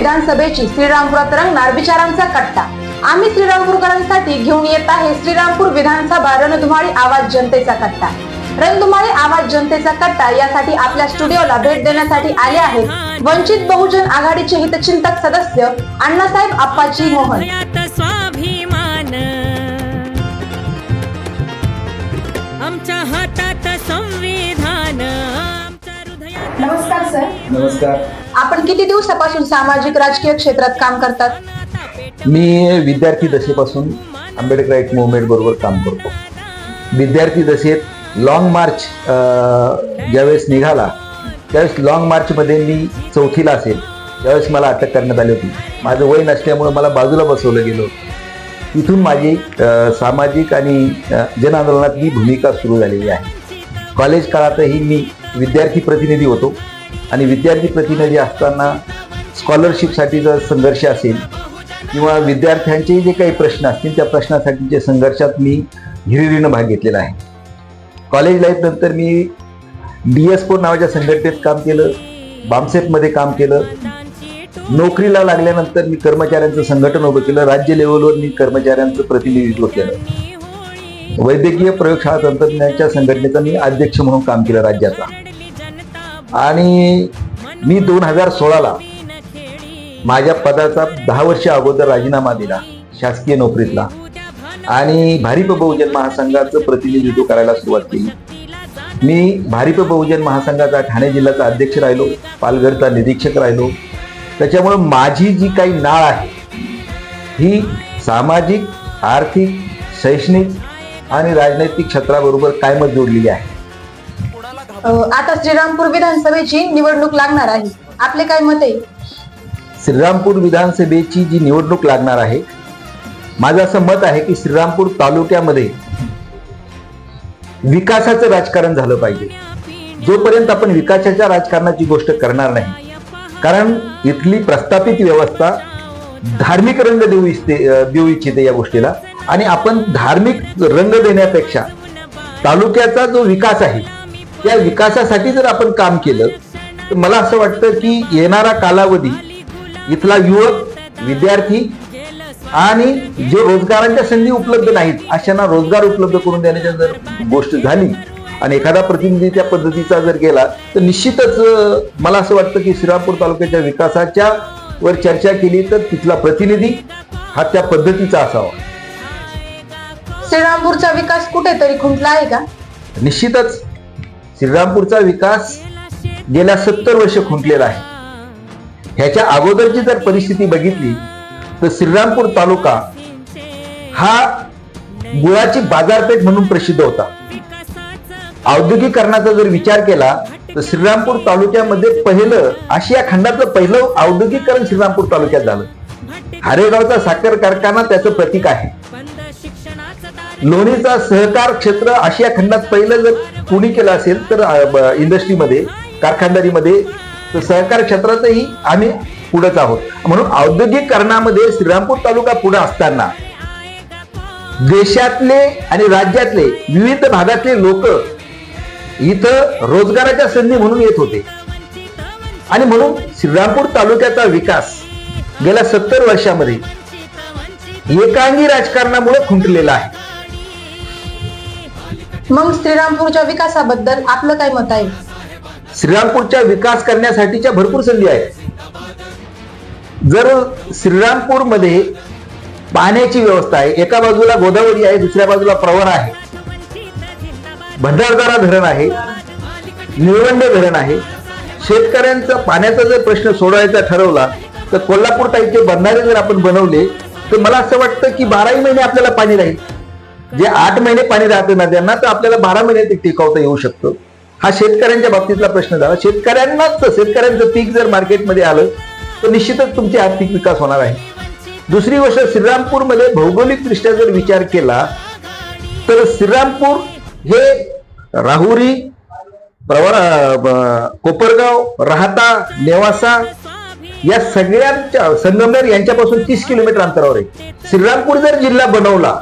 विधानसभेची श्रीरामपुरात रंगणार विचारांचा कट्टा. आम्ही श्रीरामपूरकरांसाठी घेऊन येत आहे श्रीरामपूर विधानसभा रणधुमाळी आवाज जनतेचा कट्टा. रणधुमाळी आवाज जनतेचा कट्टा यासाठी आपल्या स्टुडिओला भेट देण्यासाठी आले आहेत वंचित बहुजन आघाडीचे हितचिंतक सदस्य अण्णासाहेब आप्पाजी मोहन. हृदयात स्वाभिमान आमच्या हातात संविधान आमच्या हृदयात नमस्कार सर. नमस्कार. आपण किती दिवसापासून सामाजिक राजकीय क्षेत्रात काम करतात? मी विद्यार्थी दशेपासून आंबेडकर राईट मुवमेंट बरोबर काम करतो. विद्यार्थी दशेत लॉंग मार्च अं, ज्यावेळेस निघाला त्यावेळेस लॉंग मार्चमध्ये मी चौथीला असेल त्यावेळेस मला अटक करण्यात आली होती. माझं वय नसल्यामुळे मला बाजूला बसवलं गेलं होतं. तिथून माझी सामाजिक आणि जन आंदोलनात ही भूमिका सुरू झालेली आहे. कॉलेज काळातही मी विद्यार्थी प्रतिनिधी होतो. आणि विद्यार्थी प्रतिनिधी असताना स्कॉलरशिपसाठीचा संघर्ष असेल किंवा विद्यार्थ्यांचे जे काही प्रश्न असतील त्या प्रश्नासाठीच्या संघर्षात मी हिरिरीनं भाग घेतलेला आहे. कॉलेज लाईफ नंतर मी डी एस फोर नावाच्या संघटनेत काम केलं बामसेपमध्ये काम केलं. नोकरीला लागल्यानंतर मी कर्मचाऱ्यांचं संघटन उभं केलं. राज्य लेवलवर मी कर्मचाऱ्यांचं प्रतिनिधित्व केलं. वैद्यकीय प्रयोगशाळा तंत्रज्ञानाच्या संघटनेचा मी अध्यक्ष म्हणून काम केलं राज्याचा. आणि मी दोन हजार सोळाला माझ्या पदाचा दहा वर्ष अगोदर राजीनामा दिला शासकीय नोकरीतला. आणि भारिप बहुजन महासंघाचं प्रतिनिधित्व करायला सुरुवात केली. मी भारिप बहुजन महासंघाचा ठाणे जिल्ह्याचा अध्यक्ष राहिलो पालघरचा निरीक्षक राहिलो. त्याच्यामुळं माझी जी काही नाळ आहे ही सामाजिक आर्थिक शैक्षणिक आणि राजनैतिक क्षेत्राबरोबर कायमच जोडलेली आहे. आता श्रीरामपूर विधानसभेची निवडणूक लागणार आहे. आपले काय मत आहे? श्रीरामपूर विधानसभेची जी निवडणूक लागणार आहे माझं असं मत आहे की श्रीरामपूर तालुक्यामध्ये विकासाचं राजकारण झालं पाहिजे. जोपर्यंत आपण विकासाच्या राजकारणाची गोष्ट करणार नाही कारण इथली प्रस्थापित व्यवस्था धार्मिक रंग देऊ इच्छते देऊ इच्छिते या गोष्टीला. आणि आपण धार्मिक रंग देण्यापेक्षा तालुक्याचा जो विकास आहे त्या विकासासाठी जर आपण काम केलं तर मला असं वाटतं की येणारा कालावधी इथला युवक विद्यार्थी आणि जे रोजगारांच्या संधी उपलब्ध नाहीत अशांना रोजगार उपलब्ध करून देण्याच्या जर गोष्ट झाली आणि एखादा प्रतिनिधी त्या पद्धतीचा जर गेला तर निश्चितच मला असं वाटतं की श्रीरामपूर तालुक्याच्या विकासाच्या वर चर्चा केली तर तिथला प्रतिनिधी हा त्या पद्धतीचा असावा. श्रीरामपूरचा विकास कुठेतरी खुंटला आहे का? निश्चितच. श्रीरामपूरचा विकास गेल्या सत्तर वर्ष खुंटलेला आहे. ह्याच्या अगोदरची जर परिस्थिती बघितली तर श्रीरामपूर तालुका हा गुळाची बाजारपेठ म्हणून प्रसिद्ध होता. औद्योगिकरणाचा जर विचार केला तर श्रीरामपूर तालुक्यामध्ये पहिलं आशिया खंडातलं पहिलं औद्योगिकरण श्रीरामपूर तालुक्यात झालं. हरेगावचा साखर कारखाना त्याचं प्रतीक आहे. लोणीचा सहकार क्षेत्र आशिया खंडात पहिलं जर कुणी केलं असेल तर इंडस्ट्रीमध्ये कारखानदारीमध्ये तर सहकार क्षेत्रातही आम्ही पुढेच आहोत. म्हणून औद्योगिकरणामध्ये श्रीरामपूर तालुका पुढे असताना देशातले आणि राज्यातले विविध भागातले लोक इथं रोजगाराच्या संधी म्हणून येत होते. आणि म्हणून श्रीरामपूर तालुक्याचा विकास गेल्या सत्तर वर्षामध्ये एकांगी राजकारणामुळे खुंटलेला आहे. मग श्रीरामपूरच्या विकासाबद्दल आपलं काय मत आहे? श्रीरामपूरच्या विकास करण्यासाठीच्या भरपूर संधी आहेत. जर श्रीरामपूरमध्ये पाण्याची व्यवस्था आहे एका बाजूला गोदावरी आहे दुसऱ्या बाजूला प्रवण आहे भंडारदारा धरण आहे निळवंडे धरण आहे शेतकऱ्यांचा पाण्याचा जर प्रश्न सोडवायचा ठरवला तर कोल्हापूर टाईपचे बंधारे जर आपण बनवले तर मला असं वाटतं की बाराही महिने आपल्याला पाणी राहील. जे आठ महिने पाणी राहतं नद्यांना तर आपल्याला बारा महिने ते टिकवता येऊ शकतं. हा शेतकऱ्यांच्या बाबतीतला प्रश्न झाला. शेतकऱ्यांनाच शेतकऱ्यांचं पीक जर मार्केटमध्ये आलं तर निश्चितच तुमचे आर्थिक विकास होणार आहे. दुसरी गोष्ट श्रीरामपूरमध्ये भौगोलिक दृष्ट्या जर विचार केला तर श्रीरामपूर हे राहुरी प्रवरा कोपरगाव राहता नेवासा या सगळ्यांच्या संगमनेर यांच्यापासून तीस किलोमीटर अंतरावर आहे. श्रीरामपूर जर जिल्हा बनवला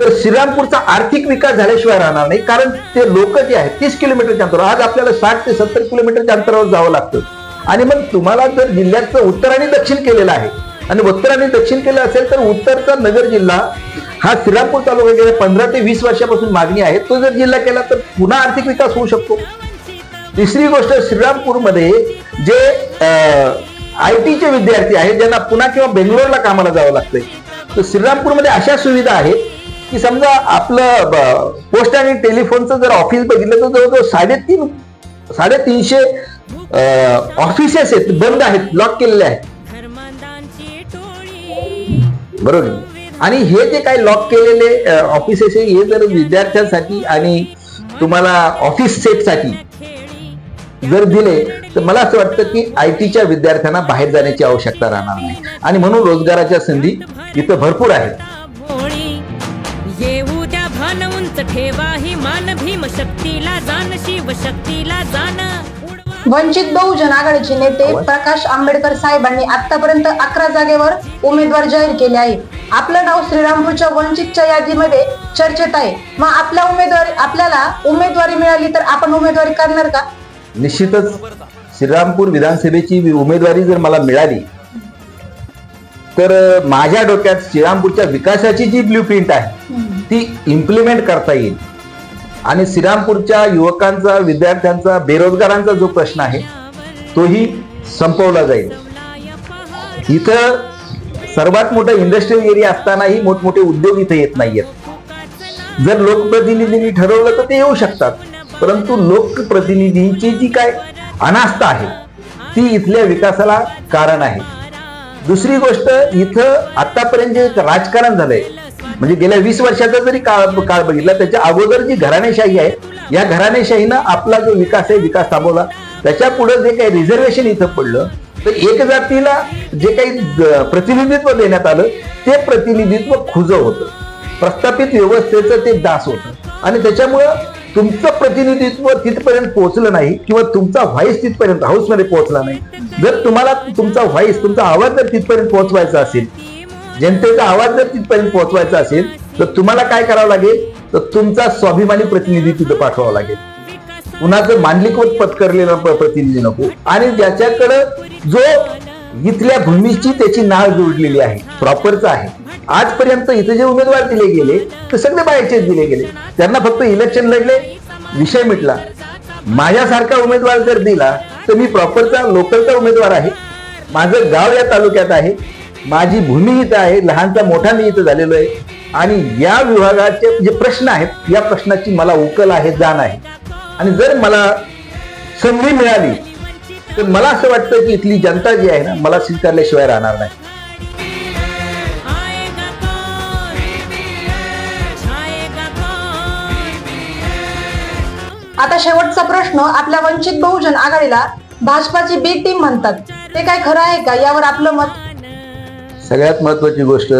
तर श्रीरामपूरचा आर्थिक विकास झाल्याशिवाय राहणार नाही कारण ते लोक जे आहेत तीस किलोमीटरच्या अंतरावर आज आपल्याला साठ ते सत्तर किलोमीटरच्या अंतरावर जावं लागतं. आणि मग तुम्हाला जर जिल्ह्याचं उत्तर आणि दक्षिण केलेलं आहे आणि उत्तर आणि दक्षिण केलं असेल तर उत्तरचा नगर जिल्हा हा श्रीरामपूर तालुका गेल्या पंधरा ते वीस वर्षापासून मागणी आहे. तो जर जिल्हा केला तर पुन्हा आर्थिक विकास होऊ शकतो. तिसरी गोष्ट श्रीरामपूरमध्ये जे आय टीचे विद्यार्थी आहेत ज्यांना पुन्हा किंवा बेंगलोरला कामाला जावं लागतंय. तर श्रीरामपूरमध्ये अशा सुविधा आहेत की समजा आपलं पोस्ट आणि टेलिफोनचं जर ऑफिस बघितलं तर जवळजवळ साडेतीन साडेतीनशे ऑफिसेस आहेत बंद आहेत लॉक केलेले आहेत. बरोबर. आणि हे जे काही लॉक केलेले ऑफिसेस आहे हे जर विद्यार्थ्यांसाठी आणि तुम्हाला ऑफिस सेटसाठी जर दिले तर मला असं वाटतं की आय टीच्या विद्यार्थ्यांना बाहेर जाण्याची आवश्यकता राहणार नाही. आणि म्हणून रोजगाराच्या संधी इथं भरपूर आहेत. उंच ठेवा ही मान भीम शक्तीला जाण शिव शक्तीला वंचित बहुजन आघाडीचे नेते प्रकाश आंबेडकर साहेबांनी आतापर्यंत अकरा जागेवर उमेदवार जाहीर केले आहे आपलं नाव श्रीरामपूरच्या वंचितच्या यादीमध्ये चर्चेत आहे. मग आपल्या उमेदवारी आपल्याला उमेदवारी मिळाली तर आपण उमेदवारी करणार का? निश्चितच श्रीरामपूर विधानसभेची उमेदवारी जर मला मिळाली तर माझ्या डोक्यात श्रीरामपूरच्या विकासाची जी ब्ल्यू प्रिंट आहे ती इम्प्लिमेंट करता येईल. आणि श्रीरामपूरच्या युवकांचा विद्यार्थ्यांचा बेरोजगारांचा जो प्रश्न आहे तोही संपवला जाईल. इथं सर्वात मोठा इंडस्ट्रियल एरिया असतानाही मोठमोठे उद्योग इथे येत नाहीयेत. जर लोकप्रतिनिधींनी ठरवलं तर ते येऊ शकतात. परंतु लोकप्रतिनिधींची जी काय अनास्था आहे ती इथल्या विकासाला कारण आहे. दुसरी गोष्ट इथं आतापर्यंत जे राजकारण झालंय म्हणजे गेल्या वीस वर्षाचा जरी काळ काळ बघितला त्याच्या अगोदर जी घराणेशाही आहे या घराणेशाहीनं आपला जो विकास आहे विकास थांबवला. त्याच्या पुढे जे काही रिझर्वेशन इथं पडलं तर एक जातीला जे काही प्रतिनिधित्व देण्यात आलं ते प्रतिनिधित्व खुजं होतं. प्रस्थापित व्यवस्थेचं ते दास होतं. आणि त्याच्यामुळं तुमचं प्रतिनिधित्व तिथपर्यंत पोहोचलं नाही किंवा तुमचा व्हाईस तिथपर्यंत हाऊसमध्ये पोहोचला नाही. जर तुम्हाला तुमचा व्हॉइस तुमचा आवाज जर तिथपर्यंत पोहोचवायचा असेल जनतेचा आवाज जर तिथपर्यंत पोहोचवायचा असेल तर तुम्हाला काय करावं लागेल? तर तुमचा स्वाभिमानी प्रतिनिधी तिथं पाठवावा लागेल. कुणाचं मांडलिकवत पत्करलेला प्रतिनिधी नको. आणि ज्याच्याकडं जो इथल्या भूमीची त्याची नाळ जोडलेली आहे प्रॉपरचा आहे. आजपर्यंत इथे जे उमेदवार दिले गेले ते सगळे बाहेरचे दिले गेले. त्यांना फक्त इलेक्शन लढले विषय मिटला. माझ्यासारखा उमेदवार जर दिला तर मी प्रॉपरचा लोकलचा उमेदवार आहे. माझं गाव या तालुक्यात आहे. माझी भूमी इथं आहे लहानचा मोठा मी इथं झालेलो आहे. आणि या विभागाचे जे प्रश्न आहेत या प्रश्नाची मला उकल आहे जाण आहे. आणि जर मला संधी मिळाली तर मला असं वाटतं की इथली जनता जी आहे ना मला स्वीकारल्याशिवाय राहणार नाही. आता शेवटचा प्रश्न आपल्या वंचित बहुजन आघाडीला भाजपाची बी टीम म्हणतात. ते काय खरं आहे का? यावर आपलं मत? सगळ्यात महत्त्वाची गोष्ट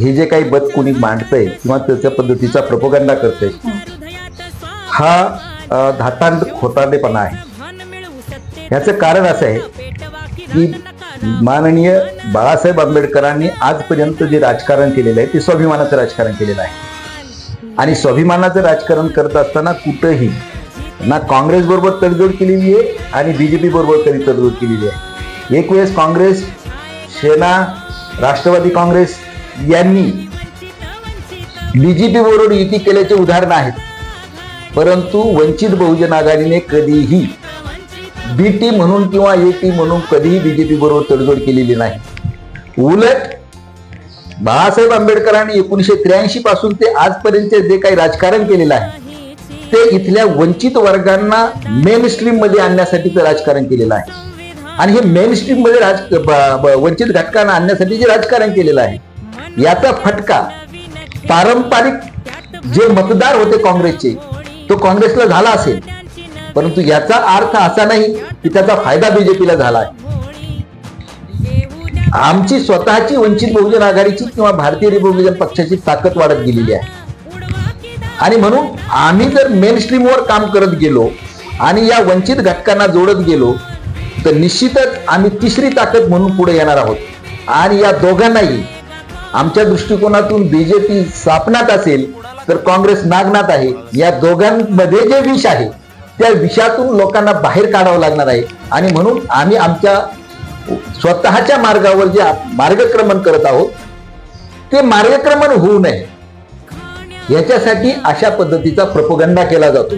हे जे काही बद कुणी मांडतंय किंवा त्याच्या पद्धतीचा प्रपोगंडा करतंय हा धातांड खोटारडेपणा आहे. ह्याचं कारण असं आहे की की माननीय बाळासाहेब आंबेडकरांनी आजपर्यंत जे राजकारण केलेलं आहे ते स्वाभिमानाचं राजकारण केलेलं आहे. आणि स्वाभिमानाचं राजकारण करत असताना कुठंही ना काँग्रेस बरोबर तडजोड केलेली आहे आणि बीजेपी बरोबर तरी तडजोड केलेली आहे. एक वेळेस काँग्रेस सेना राष्ट्रवादी काँग्रेस यांनी बीजेपी बरोबर युती केल्याचे उदाहरण आहेत परंतु वंचित बहुजन आघाडीने कधीही बी टी म्हणून किंवा ए टी म्हणून कधीही बीजेपी बरोबर तडजोड केलेली नाही. उलट बाळासाहेब आंबेडकरांनी एकोणीशे त्र्याऐंशी पासून ते आजपर्यंत जे काही राजकारण केलेलं आहे ते इथल्या वंचित वर्गांना मेन स्ट्रीममध्ये आणण्यासाठीचं राजकारण केलेलं आहे. आणि हे मेन स्ट्रीममध्ये राज वंचित घटकांना आणण्यासाठी जे राजकारण केलेलं आहे याचा फटका पारंपरिक जे मतदार होते काँग्रेसचे तो काँग्रेसला झाला असेल. परंतु याचा अर्थ असा नाही की त्याचा फायदा बीजेपीला झाला आहे. आमची स्वतःची वंचित बहुजन आघाडीची किंवा भारतीय रिपब्लिकन पक्षाची ताकद वाढत गेलेली आहे. आणि म्हणून आम्ही जर मेन स्ट्रीमवर काम करत गेलो आणि या वंचित घटकांना जोडत गेलो तर निश्चितच आम्ही तिसरी ताकद म्हणून पुढे येणार आहोत. आणि या दोघांनाही आमच्या दृष्टिकोनातून बीजेपी सापनात असेल तर काँग्रेस नागनाथ आहे. या दोघांमध्ये जे विष आहे त्या विषातून लोकांना बाहेर काढावं लागणार आहे. आणि म्हणून आम्ही आमच्या स्वतःच्या मार्गावर जे मार्गक्रमण करत आहोत ते मार्गक्रमण होऊ नये. याच्यासाठी अशा पद्धतीचा प्रपोगंडा केला जातो.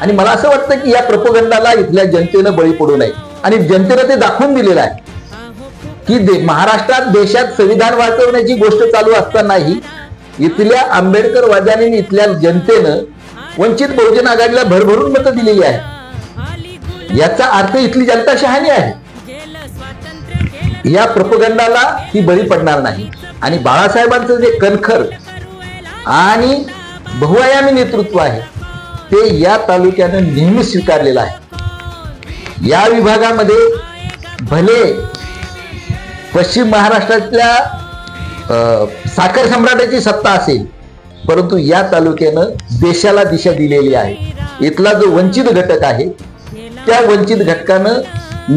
आणि मला असं वाटतं की या प्रपोगंडाला इथल्या जनतेनं बळी पडू नये. आणि जनतेला ते दाखवून दिलेलं आहे. की दे- महाराष्ट्रात देशात संविधान वाचवण्याची गोष्ट चालू असतानाही इथल्या आंबेडकरवाद्याने इथल्या जनतेनं वंचित बहुजन आघाडीला भरभरून मतं दिलेली आहे याचा अर्थ इथली जनता शहाणी आहे. या प्रपगंडाला ती बळी पडणार नाही. आणि बाळासाहेबांचं जे कणखर आणि बहुआयामी नेतृत्व आहे ते या तालुक्यानं नेहमी स्वीकारलेलं आहे. या विभागामध्ये भले पश्चिम महाराष्ट्रातल्या साखर सम्राटाची सत्ता असेल परंतु या तालुक्यानं देशाला दिशा दिलेली आहे. इथला जो वंचित घटक आहे त्या वंचित घटकानं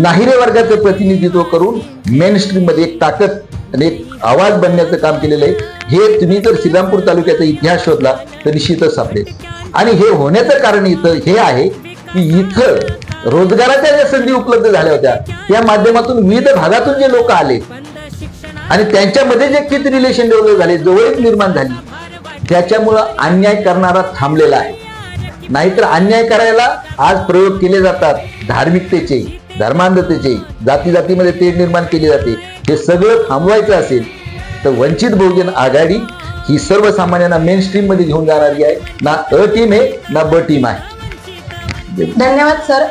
नाहिरे वर्गाचं प्रतिनिधित्व करून मेन स्ट्रीममध्ये एक ताकद आणि एक आवाज बनण्याचं काम केलेलं आहे. हे तुम्ही जर श्रीरामपूर तालुक्याचा इतिहास शोधला तर निश्चितच सापडेल. आणि हे होण्याचं कारण इथं हे आहे की इथं रोजगाराच्या ज्या संधी उपलब्ध झाल्या होत्या या माध्यमातून विविध भागातून जे लोक आले आणि त्यांच्यामध्ये जे किती रिलेशन डेव्हलप झाले जवळीक निर्माण झाली त्याच्यामुळं अन्याय करणारा थांबलेला आहे. नाहीतर अन्याय करायला आज प्रयोग केले जातात धार्मिकतेचे धर्मांधतेचे जाती जातीमध्ये तेढ निर्माण केली जाते. हे सगळं थांबवायचं असेल तर वंचित बहुजन आघाडी ही सर्वसामान्यांना मेन स्ट्रीममध्ये घेऊन जाणारी आहे. ना अ टीम आहे ना ब टीम आहे. धन्यवाद सर.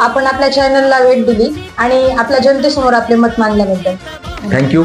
आपण आपल्या चॅनलला भेट दिली आणि आपल्या जनतेसमोर आपले मत मांडल्याबद्दल. थँक्यू